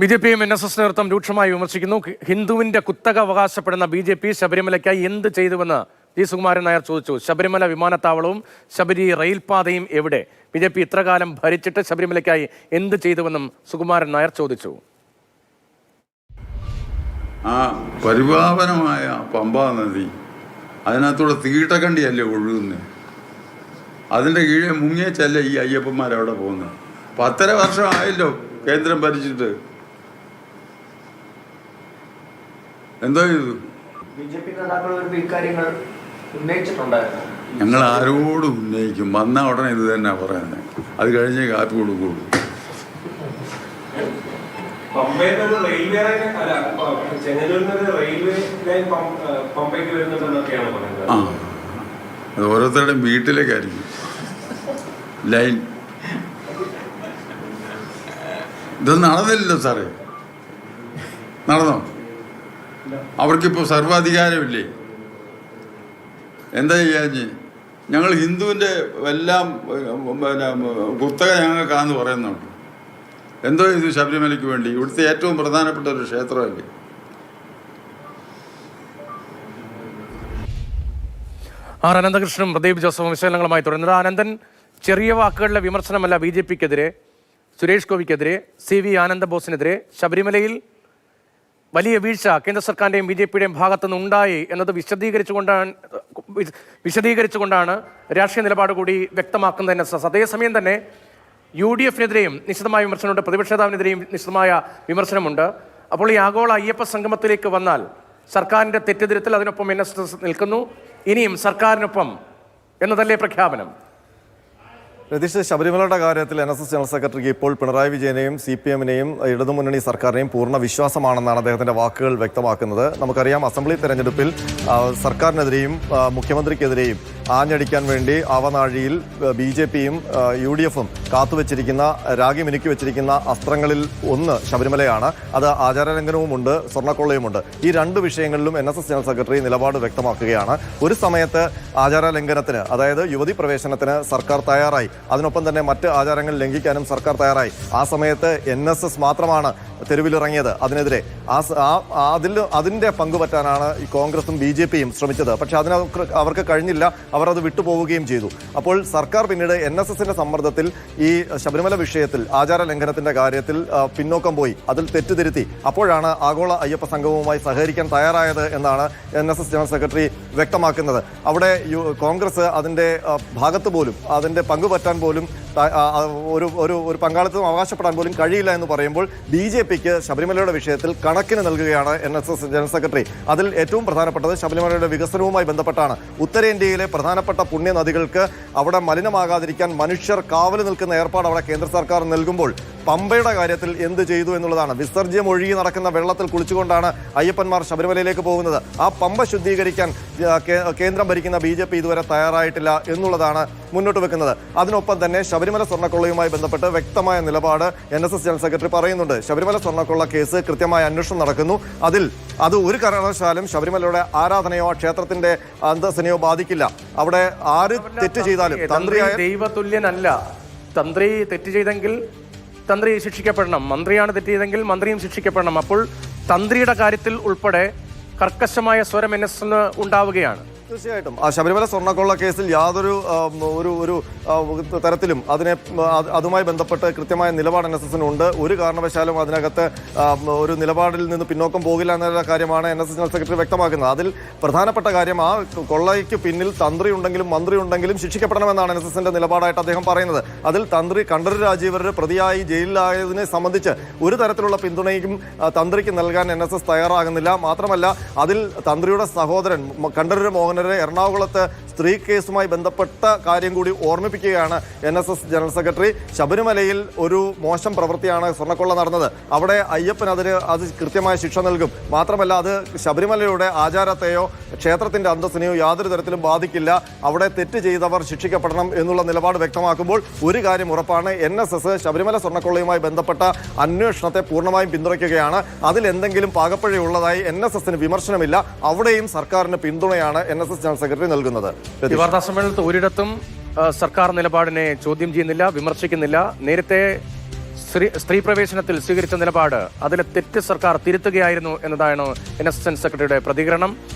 B J പിയും N S S നേതൃത്വം രൂക്ഷമായി വിമർശിക്കുന്നു. ഹിന്ദുവിന്റെ കുത്തക അവകാശപ്പെടുന്ന ബി ജെ പി ശബരിമലയ്ക്കായി എന്ത് ചെയ്തുവെന്ന് ജി സുകുമാരൻ നായർ ചോദിച്ചു. ശബരിമല വിമാനത്താവളവും ശബരി റെയിൽപാതയും എവിടെ? ബി ജെ പി ഇത്രകാലം ഭരിച്ചിട്ട് ശബരിമലയ്ക്കായി എന്ത് ചെയ്തുവെന്നും സുകുമാരൻ നായർ ചോദിച്ചു. ആ പരിപാവനമായ പമ്പാ നദി അതിനകത്തൂടെ തീട്ടക്കണ്ടിയല്ലേ ഒഴുകുന്നത് അതിന്റെ കീഴെ മുങ്ങിയച്ചല്ലേ ഈ അയ്യപ്പന്മാരവിടെ പോകുന്നത്? പത്തര വർഷമായല്ലോ കേന്ദ്രം ഭരിച്ചിട്ട്. എന്തോ ഞങ്ങൾ ആരോടും ഉന്നയിക്കും. വന്ന ഉടനെ ഇത് തന്നെ പറയുന്നത് അത് കഴിഞ്ഞേ കാപ്പി കൊടുക്കുള്ളൂ. പമ്പയിൽ റെയിൽവേ ലൈൻ അല്ല ചെങ്ങന്നൂരിൽ നിന്ന് റെയിൽവേ ലൈൻ പം- ആ, പമ്പയ്ക്ക് വരുന്നുണ്ടെന്നൊക്കെയാണ് പറയുന്നത്. ആ. അത് ഓരോരുത്തരുടെയും വീട്ടിലേക്കായിരിക്കും. ലൈൻ. ഇത് നടന്നില്ലല്ലോ സാറേ. നടന്നോ? അവർക്കിപ്പോൾ സർവാധികാരമില്ലേ? എന്താ ചെയ്യാഞ്ഞ് ഞങ്ങൾ ഹിന്ദുവിന്റെ എല്ലാം പിന്നെ കുത്തക ഞങ്ങൾക്കാന്ന് പറയുന്നുണ്ട്. എന്തോ ഇത് ശബരിമലയ്ക്ക് വേണ്ടി? ഇവിടുത്തെ ഏറ്റവും പ്രധാനപ്പെട്ട ഒരു ക്ഷേത്രമല്ലേ? ആർ അനന്തകൃഷ്ണനും പ്രദീപ് ജോസഫും വിശകലനങ്ങളുമായി തുടരുന്നത് അനന്തൻ ചെറിയ വാക്കുകളിലെ വിമർശനമല്ല ബി ജെ പിക്കെതിരെ സുരേഷ് ഗോപിക്കെതിരെ സി വി ആനന്ദബോസിനെതിരെ ശബരിമലയിൽ വലിയ വീഴ്ച കേന്ദ്ര സർക്കാരിന്റെയും ബി ജെ പിയുടെയും ഭാഗത്തുനിന്ന് ഉണ്ടായി എന്നത് വിശദീകരിച്ചുകൊണ്ടാണ് വിശദീകരിച്ചുകൊണ്ടാണ് രാഷ്ട്രീയ നിലപാട് കൂടി വ്യക്തമാക്കുന്നത് എൻ എസ് എസ് അതേസമയം തന്നെ യു ഡി എഫിനെതിരെയും നിശിതമായ വിമർശനമുണ്ട് പ്രതിപക്ഷ നേതാവിനെതിരെയും നിശിതമായ വിമർശനമുണ്ട്. അപ്പോൾ ഈ ആഗോള അയ്യപ്പ സംഗമത്തിലേക്ക് വന്നാൽ സർക്കാരിന്റെ തെറ്റിദ്ധരത്തിൽ അതിനൊപ്പം എൻ എസ് എസ് നിൽക്കുന്നു. ഇനിയും സർക്കാരിനൊപ്പം എന്നതല്ലേ പ്രഖ്യാപനം? രതീഷ് ശബരിമലയുടെ കാര്യത്തിൽ എൻ എസ് എസ് ജനറൽ സെക്രട്ടറിക്ക് ഇപ്പോൾ പിണറായി വിജയനെയും സി പി എമ്മിനെയും ഇടതുമുന്നണി സർക്കാരിനെയും പൂർണ വിശ്വാസമാണെന്നാണ് അദ്ദേഹത്തിന്റെ വാക്കുകൾ വ്യക്തമാക്കുന്നത്. നമുക്കറിയാം അസംബ്ലി തെരഞ്ഞെടുപ്പിൽ സർക്കാരിനെതിരെയും മുഖ്യമന്ത്രിക്കെതിരെയും ആഞ്ഞടിക്കാൻ വേണ്ടി അവനാഴിയിൽ ബി ജെ പിയും യു ഡി എഫും കാത്തുവച്ചിരിക്കുന്ന രാഗി മിനുക്കി വെച്ചിരിക്കുന്ന അസ്ത്രങ്ങളിൽ ഒന്ന് ശബരിമലയാണ്. അത് ആചാരലംഘനവുമുണ്ട് സ്വർണക്കൊള്ളയുമുണ്ട്. ഈ രണ്ട് വിഷയങ്ങളിലും N S S general secretary നിലപാട് വ്യക്തമാക്കുകയാണ്. ഒരു സമയത്ത് ആചാരലംഘനത്തിന് അതായത് യുവതി പ്രവേശനത്തിന് സർക്കാർ തയ്യാറായി. അതിനൊപ്പം തന്നെ മറ്റ് ആചാരങ്ങൾ ലംഘിക്കാനും സർക്കാർ തയ്യാറായി. ആ സമയത്ത് എൻ എസ് എസ് മാത്രമാണ് തെരുവിലിറങ്ങിയത്. അതിനെതിരെ ആ അതിൽ അതിന്റെ പങ്കുപറ്റാനാണ് ഈ കോൺഗ്രസും ബി ജെ പിയും ശ്രമിച്ചത്. പക്ഷെ അതിന് അവർക്ക് കഴിഞ്ഞില്ല. അവർ അത് വിട്ടുപോവുകയും ചെയ്തു. അപ്പോൾ സർക്കാർ പിന്നീട് എൻ എസ് എസിന്റെ സമ്മർദ്ദത്തിൽ ഈ ശബരിമല വിഷയത്തിൽ ആചാര ലംഘനത്തിന്റെ കാര്യത്തിൽ പിന്നോക്കം പോയി. അതിൽ തെറ്റുതിരുത്തി. അപ്പോഴാണ് ആഗോള അയ്യപ്പ സംഘവുമായി സഹകരിക്കാൻ തയ്യാറായത് എന്നാണ് N S S general secretary വ്യക്തമാക്കുന്നത്. അവിടെ കോൺഗ്രസ് അതിന്റെ ഭാഗത്ത് പോലും അതിന്റെ പങ്കുപറ്റാൻ പോലും ഒരു ഒരു ഒരു പങ്കാളിത്തം അവകാശപ്പെടാൻ പോലും കഴിയില്ല എന്ന് പറയുമ്പോൾ ബി ജെ പിക്ക് ശബരിമലയുടെ വിഷയത്തിൽ കണക്കിന് നൽകുകയാണ് N S S general secretary. അതിൽ ഏറ്റവും പ്രധാനപ്പെട്ടത് ശബരിമലയുടെ വികസനവുമായി ബന്ധപ്പെട്ടാണ്. ഉത്തരേന്ത്യയിലെ പ്രധാനപ്പെട്ട പുണ്യനദികൾക്ക് അവിടെ മലിനമാകാതിരിക്കാൻ മനുഷ്യർ കാവൽ നിൽക്കുന്ന ഏർപ്പാട് അവിടെ കേന്ദ്ര സർക്കാർ നൽകുമ്പോൾ പമ്പയുടെ കാര്യത്തിൽ എന്ത് ചെയ്തു എന്നുള്ളതാണ്. വിസർജ്യം ഒഴുകി നടക്കുന്ന വെള്ളത്തിൽ കുളിച്ചുകൊണ്ടാണ് അയ്യപ്പന്മാർ ശബരിമലയിലേക്ക് പോകുന്നത്. ആ പമ്പ ശുദ്ധീകരിക്കാൻ കേന്ദ്രം ഭരിക്കുന്ന ബി ജെ പി ഇതുവരെ തയ്യാറായിട്ടില്ല എന്നുള്ളതാണ് മുന്നോട്ട് വെക്കുന്നത്. അതിനൊപ്പം തന്നെ ശബരിമല സ്വർണക്കൊള്ളയുമായി ബന്ധപ്പെട്ട് വ്യക്തമായ നിലപാട് N S S general secretary പറയുന്നുണ്ട്. ശബരിമല സ്വർണക്കൊള്ള കേസ് കൃത്യമായ അന്വേഷണം നടക്കുന്നു. അതിൽ അത് ഒരു കാരണവശാലും ശബരിമലയുടെ ആരാധനയോ ക്ഷേത്രത്തിന്റെ അന്തസ്സിനെയോ ബാധിക്കില്ല. അവിടെ ആര് തെറ്റ് ചെയ്താലും തന്ത്രി തന്ത്രിയായ ദൈവതുല്യനല്ല. തന്ത്രി തെറ്റ് ചെയ്തെങ്കിൽ തന്ത്രി ശിക്ഷിക്കപ്പെടണം. മന്ത്രിയാണ് തെറ്റിയതെങ്കിൽ മന്ത്രിയും ശിക്ഷിക്കപ്പെടണം. അപ്പോൾ തന്ത്രിയുടെ കാര്യത്തിൽ ഉൾപ്പെടെ കർക്കശമായ സ്വരം എൻ എസ് ഉണ്ടാവുകയാണ്. തീർച്ചയായിട്ടും. ആ ശബരിമല സ്വർണക്കൊള്ള കേസിൽ യാതൊരു ഒരു ഒരു തരത്തിലും അതിനെ അതുമായി ബന്ധപ്പെട്ട് കൃത്യമായ നിലപാട് എൻ എസ് എസിനുണ്ട് ഒരു കാരണവശാലും അതിനകത്ത് ഒരു നിലപാടിൽ നിന്ന് പിന്നോക്കം പോകില്ല എന്നുള്ള കാര്യമാണ് N S S general secretary വ്യക്തമാക്കുന്നത്. അതിൽ പ്രധാനപ്പെട്ട കാര്യം ആ കൊള്ളയ്ക്ക് പിന്നിൽ തന്ത്രി ഉണ്ടെങ്കിലും മന്ത്രി ഉണ്ടെങ്കിലും ശിക്ഷിക്കപ്പെടണമെന്നാണ് എൻ എസ് എസിന്റെ നിലപാടായിട്ട് അദ്ദേഹം പറയുന്നത്. അതിൽ തന്ത്രി കണ്ഠര് രാജീവരുടെ പ്രതിയായി ജയിലിലായതിനെ സംബന്ധിച്ച് ഒരു തരത്തിലുള്ള പിന്തുണയും തന്ത്രിക്ക് നൽകാൻ എൻ തയ്യാറാകുന്നില്ല. മാത്രമല്ല അതിൽ തന്ത്രിയുടെ സഹോദരൻ കണ്ഠരര് മോഹനരെ എറണാകുളത്ത് സ്ത്രീ കേസുമായി ബന്ധപ്പെട്ട കാര്യം കൂടി ഓർമ്മിപ്പിക്കുകയാണ് N S S general secretary. ശബരിമലയിൽ ഒരു മോശം പ്രവൃത്തിയാണ് സ്വർണക്കൊള്ള നടന്നത്. അവിടെ അയ്യപ്പൻ അതിന് അത് കൃത്യമായ ശിക്ഷ നൽകും. മാത്രമല്ല അത് ശബരിമലയുടെ ആചാരത്തെയോ ക്ഷേത്രത്തിന്റെ അന്തസ്സിനെയോ യാതൊരു തരത്തിലും ബാധിക്കില്ല. അവിടെ തെറ്റ് ചെയ്തവർ ശിക്ഷിക്കപ്പെടണം എന്നുള്ള നിലപാട് വ്യക്തമാക്കുമ്പോൾ ഒരു കാര്യം ഉറപ്പാണ് എൻ എസ് എസ് ശബരിമല സ്വർണക്കൊള്ളയുമായി ബന്ധപ്പെട്ട അന്വേഷണത്തെ പൂർണമായും പിന്തുണയ്ക്കുകയാണ്. അതിൽ എന്തെങ്കിലും പാകപ്പഴയുള്ളതായി എൻ എസ് എസിന് വിമർശനമില്ല. അവിടെയും സർക്കാരിന് പിന്തുണയാണ് എൻ എസ് ജനറൽ സെക്രട്ടറി നൽകുന്നത്. വാർത്താ സമ്മേളനത്തിൽ ഒരിടത്തും സർക്കാർ നിലപാടിനെ ചോദ്യം ചെയ്യുന്നില്ല വിമർശിക്കുന്നില്ല. നേരത്തെ സ്ത്രീ സ്ത്രീ പ്രവേശനത്തിൽ സ്വീകരിച്ച നിലപാട് അതിലെ തെറ്റ് സർക്കാർ തിരുത്തുകയായിരുന്നു എന്നതാണ് എൻ എസ് എസ് സെക്രട്ടറിയുടെ പ്രതികരണം.